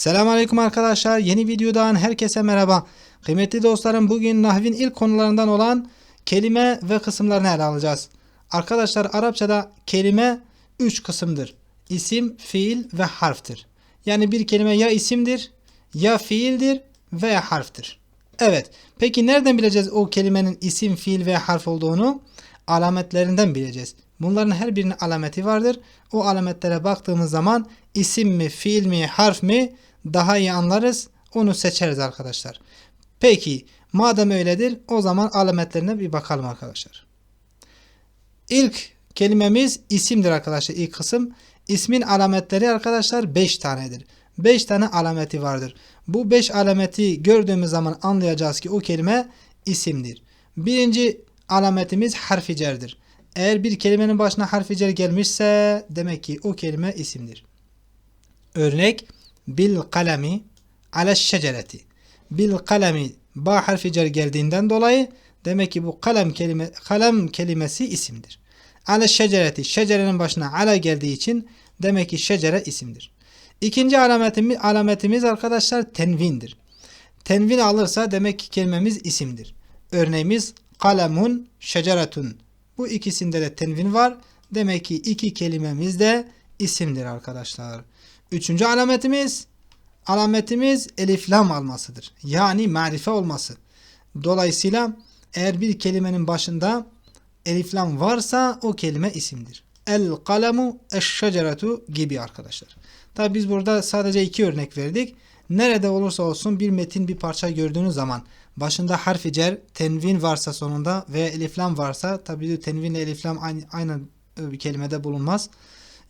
Selamünaleyküm arkadaşlar. Yeni videodan herkese merhaba. Kıymetli dostlarım bugün Nahvin ilk konularından olan kelime ve kısımlarını ele alacağız. Arkadaşlar Arapçada kelime 3 kısımdır. İsim, fiil ve harftir. Yani bir kelime ya isimdir, ya fiildir veya harftir. Evet. Peki nereden bileceğiz o kelimenin isim, fiil veya harf olduğunu? Alametlerinden bileceğiz. Bunların her birinin alameti vardır. O alametlere baktığımız zaman isim mi, fiil mi, harf mi daha iyi anlarız. Onu seçeriz arkadaşlar. Peki madem öyledir o zaman alametlerine bir bakalım arkadaşlar. İlk kelimemiz isimdir arkadaşlar ilk kısım. İsmin alametleri arkadaşlar 5 tanedir. 5 tane alameti vardır. Bu 5 alameti gördüğümüz zaman anlayacağız ki o kelime isimdir. Birinci alametimiz harfi cerdir. Eğer bir kelimenin başına harfi cer gelmişse demek ki o kelime isimdir. Örnek bil kalemi ala şecereti. Bil kalemi ba harfi cer geldiğinden dolayı demek ki bu kalem kelime kalem kelimesi isimdir. Ala şecereti şecerenin başına ala geldiği için demek ki şecere isimdir. İkinci alametimiz, alametimiz arkadaşlar tenvindir. Tenvin alırsa demek ki kelimemiz isimdir. Örneğimiz kalemun şeceretun. Bu ikisinde de tenvin var. Demek ki iki kelimemiz de isimdir arkadaşlar. Üçüncü alametimiz alametimiz eliflam almasıdır. Yani marife olması. Dolayısıyla eğer bir kelimenin başında eliflam varsa o kelime isimdir. El kalemu eşşeceretu gibi arkadaşlar. Tabi biz burada sadece iki örnek verdik. Nerede olursa olsun bir metin bir parça gördüğünüz zaman başında harfi cer, tenvin varsa sonunda ve eliflam varsa tabi tenvin ile eliflam aynı, aynı kelimede bulunmaz.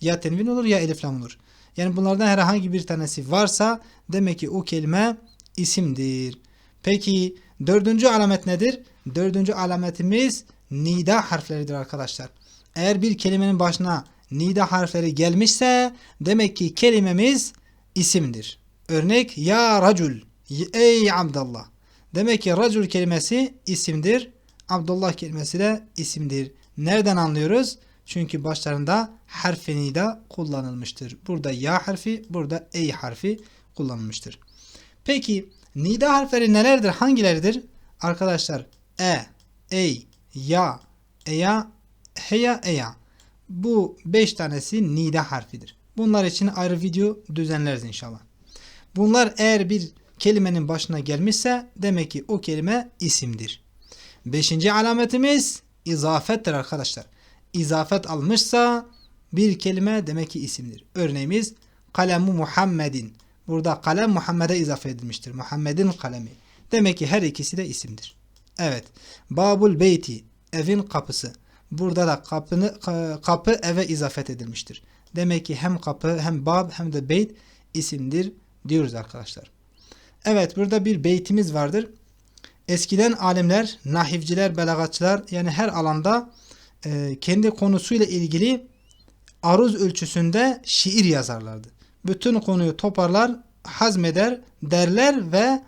Ya tenvin olur ya eliflam olur. Yani bunlardan herhangi bir tanesi varsa demek ki o kelime isimdir. Peki dördüncü alamet nedir? Dördüncü alametimiz nida harfleridir arkadaşlar. Eğer bir kelimenin başına nida harfleri gelmişse demek ki kelimemiz isimdir. Örnek ya racul ey Abdullah. Demek ki racul kelimesi isimdir. Abdullah kelimesi de isimdir. Nereden anlıyoruz? Çünkü başlarında harfi nida kullanılmıştır. Burada ya harfi, burada ey harfi kullanılmıştır. Peki nida harfleri nelerdir? Hangileridir? Arkadaşlar e, ey, ya, eya, heya, eya. Bu 5 tanesi nida harfidir. Bunlar için ayrı video düzenleriz inşallah. Bunlar eğer bir kelimenin başına gelmişse demek ki o kelime isimdir. Beşinci alametimiz izafettir arkadaşlar. İzafet almışsa bir kelime demek ki isimdir. Örneğimiz kalemu Muhammedin. Burada kalem Muhammed'e izafe edilmiştir. Muhammed'in kalemi. Demek ki her ikisi de isimdir. Evet. Babul beyti. Evin kapısı. Burada da kapını, kapı eve izafet edilmiştir. Demek ki hem kapı hem bab hem de beyt isimdir diyoruz arkadaşlar. Evet burada bir beytimiz vardır. Eskiden alimler, nahivciler, belagatçılar yani her alanda e, kendi konusuyla ilgili aruz ölçüsünde şiir yazarlardı. Bütün konuyu toparlar, hazmeder, derler ve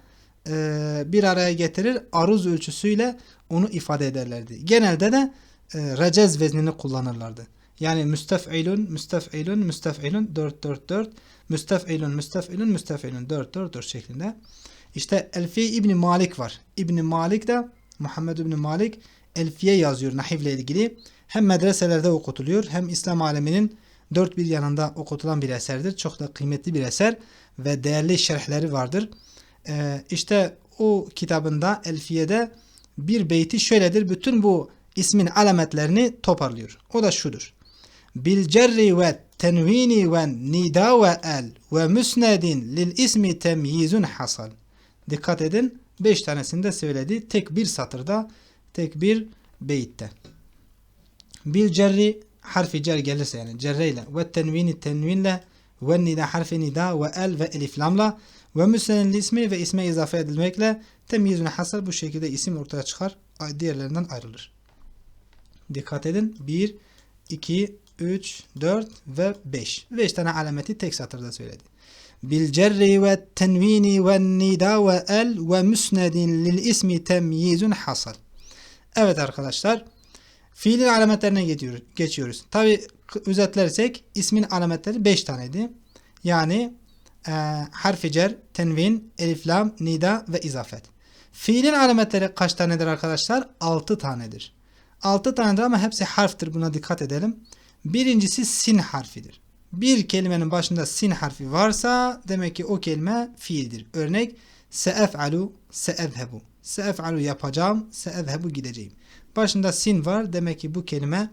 e, bir araya getirir aruz ölçüsüyle onu ifade ederlerdi. Genelde de e, recez veznini kullanırlardı. Yani müstef'ilun, müstef'ilun, müstef'ilun 4 4 4 müstef'ilun, müstef'ilun, müstef'ilun 4 4 4 şeklinde. İşte Elfiye İbni Malik var. İbni Malik de Muhammed İbni Malik Elfiye yazıyor nahivle ilgili. Hem medreselerde okutuluyor hem İslam aleminin dört bir yanında okutulan bir eserdir. Çok da kıymetli bir eser ve değerli şerhleri vardır. Ee, işte o kitabında Elfiye'de bir beyti şöyledir. Bütün bu ismin alametlerini toparlıyor. O da şudur. Bil cerri ve tenvini ve nida ve el ve müsnedin lil ismi temyizun hasal. Dikkat edin. Beş tanesini de söyledi. Tek bir satırda, tek bir beyitte. Bil cerri harfi cer gelirse yani cerreyle ve tenvini tenvinle ve nida harfi nida ve el ve elif lamla ve müsnedin ismi ve isme izafe edilmekle temyizun hasal bu şekilde isim ortaya çıkar. Diğerlerinden ayrılır. Dikkat edin. 1, 2, 3, 4 ve 5. 5 tane alameti tek satırda söyledi. Bil cerri ve tenvini ve nida ve el ve müsnedin lil ismi temyizun hasal. Evet arkadaşlar. Fiilin alametlerine geçiyoruz. Tabi özetlersek ismin alametleri 5 taneydi. Yani e, harfi cer, tenvin, elif lam, nida ve izafet. Fiilin alametleri kaç tanedir arkadaşlar? 6 tanedir. 6 tanedir ama hepsi harftir. Buna dikkat edelim. Birincisi sin harfidir. Bir kelimenin başında sin harfi varsa demek ki o kelime fiildir. Örnek seef'alu, seezhebu. Seef'alu yapacağım, seezhebu gideceğim. Başında sin var demek ki bu kelime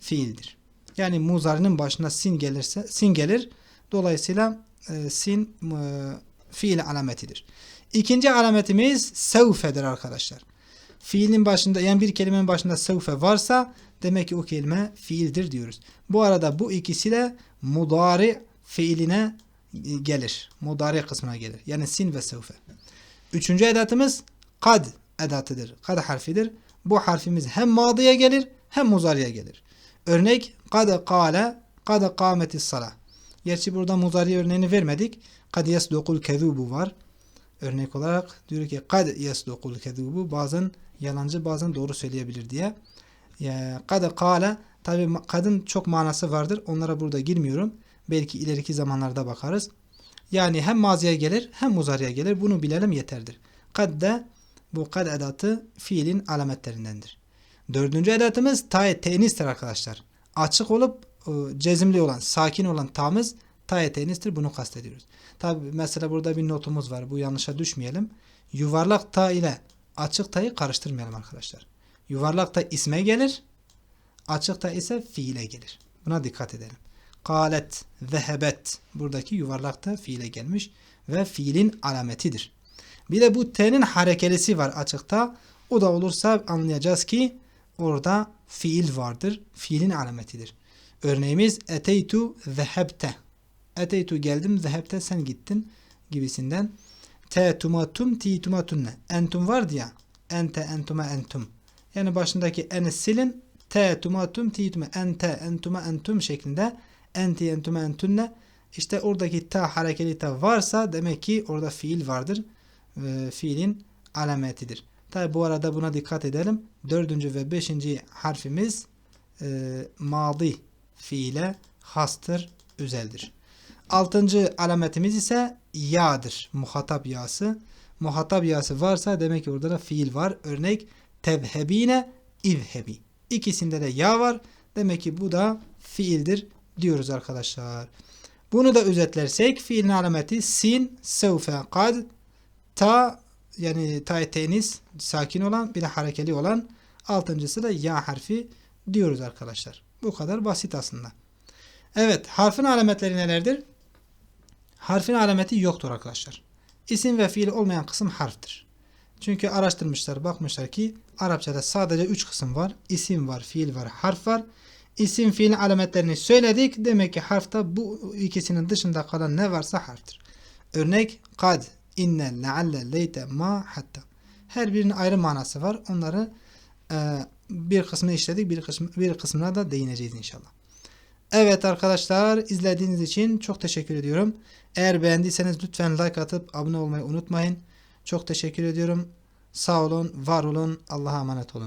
fiildir. Yani muzarinin başına sin gelirse sin gelir. Dolayısıyla e, sin e, fiil alametidir. İkinci alametimiz sevfedir arkadaşlar. Fiilin başında yani bir kelimenin başında sevfe varsa demek ki o kelime fiildir diyoruz. Bu arada bu ikisi de mudari fiiline gelir. Mudari kısmına gelir. Yani sin ve sevfe. Üçüncü edatımız kad edatıdır. Kad harfidir. Bu harfimiz hem madıya gelir hem muzariye gelir. Örnek kad kâle kad kâmetis salah. Gerçi burada muzari örneğini vermedik. Kad yasdukul kezubu var. Örnek olarak diyor ki kad yasdukul kezubu bazen yalancı bazen doğru söyleyebilir diye. Kad kâle tabi kadın çok manası vardır. Onlara burada girmiyorum. Belki ileriki zamanlarda bakarız. Yani hem maziye gelir hem muzariye gelir. Bunu bilelim yeterdir. Kad de bu kad edatı fiilin alametlerindendir. Dördüncü edatımız ta tenistir arkadaşlar. Açık olup e, cezimli olan, sakin olan tamız ta tenistir. Bunu kastediyoruz. Tabi mesela burada bir notumuz var. Bu yanlışa düşmeyelim. Yuvarlak ta ile açık ta'yı karıştırmayalım arkadaşlar. Yuvarlak ta isme gelir. Açık ta ise fiile gelir. Buna dikkat edelim. Kalet, zehebet. Buradaki yuvarlak da fiile gelmiş ve fiilin alametidir. Bir de bu t'nin harekelisi var açıkta. O da olursa anlayacağız ki orada fiil vardır. Fiilin alametidir. Örneğimiz eteytu zehebte. Eteytu geldim zehebte sen gittin gibisinden. Te tumatum ti tumatunne. Entum vardı ya. Ente entuma entum. Yani başındaki eni silin. Te tumatum ti tuma ente entuma entum şeklinde. Enti entuma entunne. İşte oradaki ta harekeli ta varsa demek ki orada fiil vardır. Fiilin alametidir. Tabi bu arada buna dikkat edelim. Dördüncü ve beşinci harfimiz e, madi fiile hastır, özeldir. Altıncı alametimiz ise ya'dır. Muhatap yası. Muhatap yası varsa demek ki orada da fiil var. Örnek tevhebine izhebi. İkisinde de ya var. Demek ki bu da fiildir diyoruz arkadaşlar. Bunu da özetlersek fiilin alameti sin, sevfe, kad, ta yani ta tenis sakin olan bir de harekeli olan altıncısı da ya harfi diyoruz arkadaşlar. Bu kadar basit aslında. Evet harfin alametleri nelerdir? Harfin alameti yoktur arkadaşlar. İsim ve fiil olmayan kısım harftir. Çünkü araştırmışlar bakmışlar ki Arapçada sadece 3 kısım var. İsim var, fiil var, harf var. İsim fiilin alametlerini söyledik. Demek ki harfta bu ikisinin dışında kalan ne varsa harftir. Örnek kad, inne, lealle, leyte, ma, hatta. Her birinin ayrı manası var. Onları e, bir kısmını işledik. Bir, kısmı, bir kısmına da değineceğiz inşallah. Evet arkadaşlar izlediğiniz için çok teşekkür ediyorum. Eğer beğendiyseniz lütfen like atıp abone olmayı unutmayın. Çok teşekkür ediyorum. Sağ olun, var olun. Allah'a emanet olun.